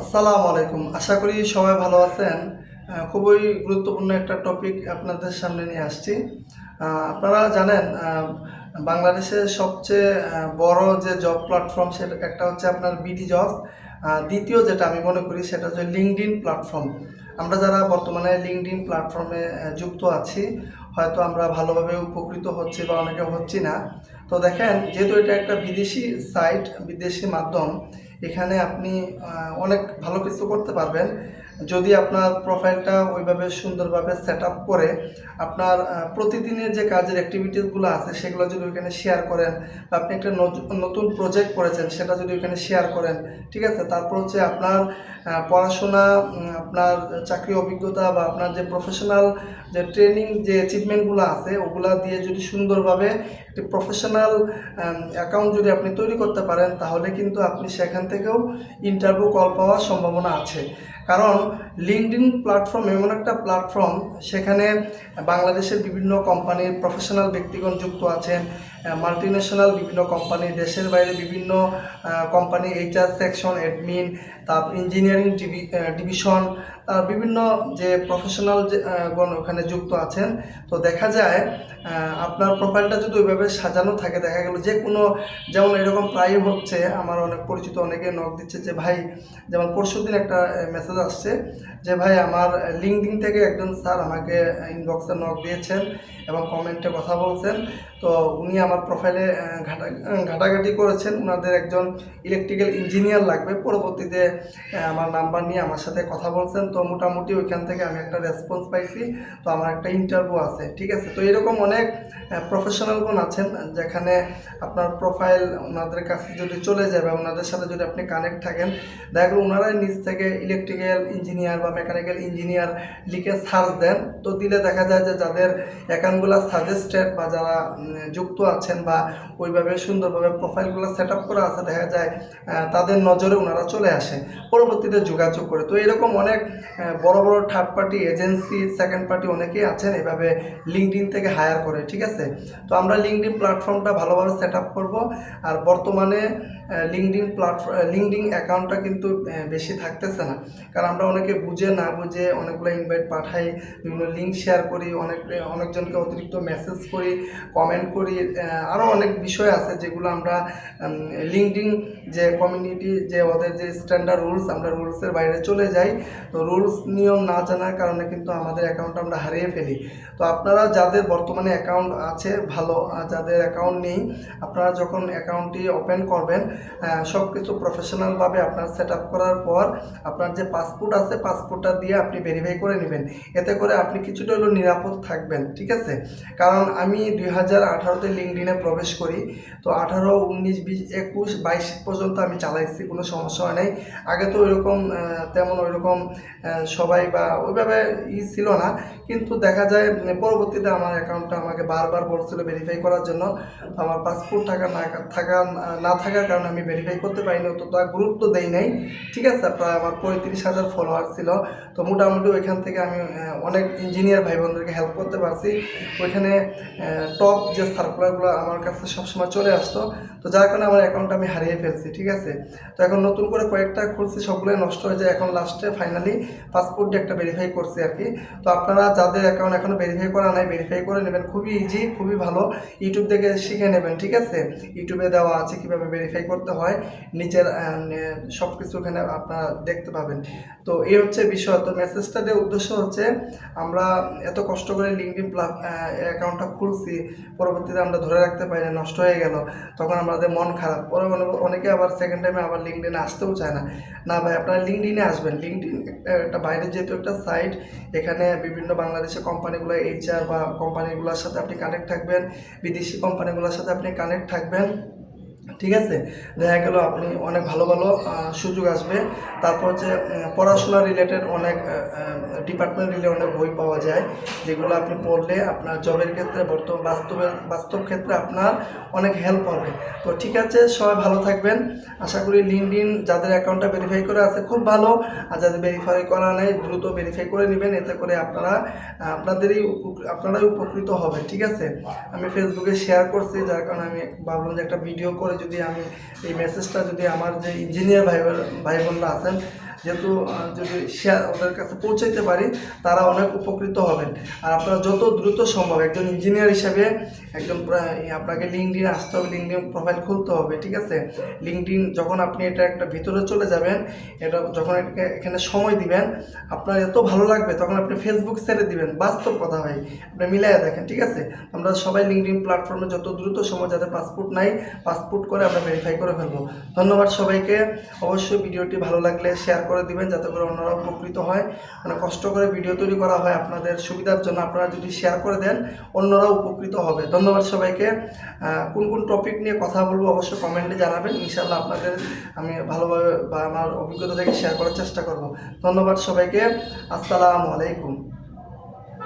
আসসালামু আলাইকুম। আশা করি সবাই ভালো আছেন। খুবই গুরুত্বপূর্ণ একটা টপিক আপনাদের সামনে নিয়ে আসছি। আপনারা জানেন বাংলাদেশের সবচেয়ে বড় যে জব প্ল্যাটফর্ম সেটা একটা হচ্ছে আপনার বিডি জব দ্বিতীয় যেটা আমি মনে করি সেটা হচ্ছে লিঙ্কডিন প্ল্যাটফর্ম আমরা যারা বর্তমানে লিঙ্কডিন প্ল্যাটফর্মে যুক্ত আছি, হয়তো আমরা ভালোভাবে উপকৃত হচ্ছি বা অনেকে হচ্ছি না। তো দেখেন, যেহেতু এটা একটা বিদেশি সাইট বিদেশি মাধ্যম এখানে আপনি অনেক ভালো কিছু করতে পারবেন। যদি আপনার প্রোফাইলটা ওইভাবে সুন্দরভাবে সেট আপ করে আপনার প্রতিদিনের যে কাজের অ্যাক্টিভিটিসগুলো আছে, সেগুলো যদি ওইখানে শেয়ার করেন বা আপনি একটা নতু- নতুন প্রজেক্ট করেছেন, সেটা যদি ওইখানে শেয়ার করেন, ঠিক আছে? তারপর হচ্ছে আপনার পড়াশোনা আপনার চাকরি অভিজ্ঞতা বা আপনার যে প্রফেশনাল যে ট্রেনিং যে অ্যাচিভমেন্টগুলো আছে, ওগুলা দিয়ে যদি সুন্দরভাবে একটি প্রফেশনাল অ্যাকাউন্ট যদি আপনি তৈরি করতে পারেন, তাহলে কিন্তু আপনি সেখান থেকেও ইন্টারভিউ কল পাওয়ার সম্ভাবনা আছে। কারণ লিঙ্কডিন প্ল্যাটফর্ম এমন একটা প্ল্যাটফর্ম সেখানে বাংলাদেশের বিভিন্ন কোম্পানির প্রফেশনাল ব্যক্তিগণ যুক্ত আছেন মাল্টি ন্যাশনাল বিভিন্ন কোম্পানি দেশের বাইরে বিভিন্ন কোম্পানি এইচআর সেকশন অ্যাডমিন তারপর ইঞ্জিনিয়ারিং ডিভিশন বিভিন্ন যে প্রফেশনাল গণ ওখানে যুক্ত আছেন, তো দেখা যায় আপনার প্রোফাইলটা যদি ওইভাবে সাজানো থাকে, দেখা গেল যে কোনো, যেমন এরকম প্রায় হচ্ছে, আমার অনেক পরিচিত অনেকে নক দিচ্ছে যে, ভাই, যেমন পরশু দিন একটা মেসেজ আসছে যে, ভাই, আমার লিঙ্কডিন থেকে একজন স্যার আমাকে ইনবক্সে নক দিয়েছেন এবং কমেন্টে কথা বলছেন। তো উনি আমার প্রোফাইলে ঘাটা, ঘাটাঘাটি করেছেন। ওনাদের একজন ইলেকট্রিক্যাল ইঞ্জিনিয়ার লাগবে। পরবর্তীতে আমার নাম্বার নিয়ে আমার সাথে কথা বলছেন। তো মোটামুটি ওইখান থেকে আমি একটা রেসপন্স পাইছি। তো আমার একটা ইন্টারভিউ আছে, ঠিক আছে? তো এরকম অনেক প্রফেশনালগণ আছেন যেখানে আপনার প্রোফাইল ওনাদের কাছে যদি চলে যায় বা ওনাদের সাথে যদি আপনি কানেক্ট থাকেন, দেখা ওনারাই নিজ থেকে ইলেকট্রিক্যাল ইঞ্জিনিয়ার বা মেকানিক্যাল ইঞ্জিনিয়ার লিখে সার্চ দেন। তো দিলে দেখা যায় যে যাদের অ্যাকাউন্টগুলো সাজেস্টেড বা যারা যুক্ত আছেন বা ওইভাবে সুন্দরভাবে প্রোফাইলগুলো সেট আপ করা আছে, দেখা যায় তাদের নজরে ওনারা চলে আসে, পরবর্তীতে যোগাযোগ করে। তো এরকম অনেক বড় বড় third party agency second party অনেকেই আছেন, এভাবে লিঙ্কডিন থেকে হায়ার করে, ঠিক আছে? তো আমরা লিঙ্কডিন প্ল্যাটফর্মটা ভালোভাবে সেট আপ করব। আর বর্তমানে লিঙ্কডিন প্ল্যাটফর্ম লিঙ্কডিন অ্যাকাউন্টটা কিন্তু বেশি থাকতেছে না। কারণ আমরা অনেকে বুঝে না বুঝে অনেকগুলো ইনভাইট পাঠাই, বিভিন্ন লিঙ্ক শেয়ার করি, অনেক, অনেকজনকে অতিরিক্ত মেসেজ করি কমেন্ট করি আরও অনেক বিষয় আছে যেগুলো আমরা লিঙ্কডিন যে কমিউনিটি যে ওদের যে স্ট্যান্ডার্ড রুলস আমরা রুলসের বাইরে চলে যাই। তো রুলস নিয়ম না জানার কারণে কিন্তু আমাদের অ্যাকাউন্ট আমরা হারিয়ে ফেলি। তো আপনারা যাদের বর্তমানে অ্যাকাউন্ট আছে, ভালো আর যাদের অ্যাকাউন্ট নেই, আপনারা যখন অ্যাকাউন্টটি ওপেন করবেন সব কিছু প্রফেশনালভাবে আপনার সেট করার পর আপনার যে পাসপোর্ট আছে পাসপোর্টটা দিয়ে আপনি ভেরিফাই করে নেবেন। এতে করে আপনি কিছুটা হলেও নিরাপদ থাকবেন, ঠিক আছে? কারণ আমি দুই হাজার আঠারোতে লিঙ্কডিনে প্রবেশ করি, তো আঠারো, উনিশ, বিশ, একুশ, বাইশ পর্যন্ত আমি চালাইছি, কোনো সমস্যা হয় নাই। আগে তো ওইরকম তেমন ওইরকম সবাই বা ওইভাবে ই ছিল না, কিন্তু দেখা যায়, পরবর্তীতে আমার অ্যাকাউন্টটা আমাকে বারবার বলছিল ভেরিফাই করার জন্য। আমার পাসপোর্ট থাকা না থাকা, না থাকার কারণে আমি ভেরিফাই করতে পারিনি অতটা গুরুত্ব দেই নাই। ঠিক আছে প্রায় আমার পঁয়ত্রিশ হাজার ফলোয়ার ছিল। তো মোটামুটি ওইখান থেকে আমি অনেক ইঞ্জিনিয়ার ভাই বোনদেরকে হেল্প করতে পারছি। ওইখানে টপ যে সার্কুলারগুলো আমার কাছে সবসময় চলে আসতো। তো যার কারণে আমার অ্যাকাউন্টটা আমি হারিয়ে ফেলছি, ঠিক আছে? তো এখন নতুন করে কয়েকটা খুলছি, সবগুলোই নষ্ট হয়ে যায়। এখন লাস্টে ফাইনালি পাসপোর্ট একটা ভেরিফাই করছি আর কি। তো আপনারা যাদের অ্যাকাউন্ট এখনও ভেরিফাই করা নাই ভেরিফাই করে নেবেন। খুবই ইজি খুবই ভালো। ইউটিউব থেকে শিখে নেবেন, ঠিক আছে? ইউটিউবে দেওয়া আছে কীভাবে ভেরিফাই করতে হয়, নিচের সব কিছু এখানে আপনারা দেখতে পাবেন। তো এই হচ্ছে বিষয়। তো মেসেজটা দেওয়ার উদ্দেশ্য হচ্ছে, আমরা এত কষ্ট করে লিঙ্কডিন অ্যাকাউন্টটা খুলছি, পরবর্তীতে আমরা ধরে রাখতে পারি না, নষ্ট হয়ে গেল, তখন আমাদের মন খারাপ। পরে অনে- অনেকে আবার সেকেন্ড টাইমে আবার লিঙ্কডিনে আসতেও চায় না। না ভাই, আপনারা লিঙ্কডিনে আসবেন। লিঙ্কডিন একটা বাইরে যেহেতু একটা সাইট এখানে বিভিন্ন বাংলাদেশের কোম্পানিগুলো এইচআর বা কোম্পানিগুলোর সাথে আপনি কানেক্ট থাকবেন, বিদেশি কোম্পানিগুলোর সাথে আপনি কানেক্ট থাকবেন। ঠিক আছে? দেখা গেল আপনি অনেক ভালো ভালো সুযোগ আসবে। তারপর হচ্ছে পড়াশোনা রিলেটেড অনেক ডিপার্টমেন্ট রিলেটেড অনেক বই পাওয়া যায়। যেগুলো আপনি পড়লে আপনার জবের ক্ষেত্রে বর্তমান বাস্তবের বাস্তব ক্ষেত্রে আপনার অনেক হেল্প হবে তো ঠিক আছে, সবাই ভালো থাকবেন। আশা করি লিঙ্কডিন যাদের অ্যাকাউন্টটা ভেরিফাই করে আছে, খুব ভালো। আর যাদের ভেরিফাই করা নেই, দ্রুত ভেরিফাই করে নেবেন। এতে করে আপনারা, আপনাদেরই আপনারাই উপকৃত হবে ঠিক আছে? আমি ফেসবুকে শেয়ার করছি, যার কারণে আমি ভাবলাম যে একটা ভিডিও করে যদি আমি এই মেসেজটা যদি আমার যে ইঞ্জিনিয়ার ভাই ভাই বোনরা আছেন যেহেতু যদি শেয়ার ওদের কাছে পৌঁছাইতে পারি, তারা অনেক উপকৃত হবেন। আর আপনারা যত দ্রুত সম্ভব একজন ইঞ্জিনিয়ার হিসাবে, একজন আপনাকে লিঙ্কডিন আসতে হবে লিঙ্কডিন প্রোফাইল খুলতে হবে, ঠিক আছে? লিঙ্কডিন যখন আপনি এটা একটা ভিতরে চলে যাবেন, এটা যখন এখানে সময় দিবেন, আপনার এত ভালো লাগবে, তখন আপনি ফেসবুক ছেড়ে দিবেন, বাস্তব কথা হয় আপনি মিলাইয়া দেখেন, ঠিক আছে? আমরা সবাই লিঙ্কডিন প্ল্যাটফর্মে যত দ্রুত সময় যাতে পাসপোর্ট নাই পাসপোর্ট করে আমরা ভেরিফাই করে ফেলব। ধন্যবাদ সবাইকে, অবশ্যই ভিডিওটি ভালো লাগলে শেয়ার করে দিবেন যাতে করে অন্যরা উপকৃত হয়। মানে কষ্ট করে ভিডিও তৈরি করা হয় আপনাদের সুবিধার জন্য আপনারা যদি শেয়ার করে দেন অন্যরা উপকৃত হবে। ধন্যবাদ সবাইকে। কোন কোন টপিক নিয়ে কথা বলব অবশ্যই কমেন্টে জানাবেন। ইনশাল্লাহ আপনাদের আমি ভালোভাবে বা আমার অভিজ্ঞতা থেকে শেয়ার করার চেষ্টা করব। ধন্যবাদ সবাইকে। আসসালামু আলাইকুম।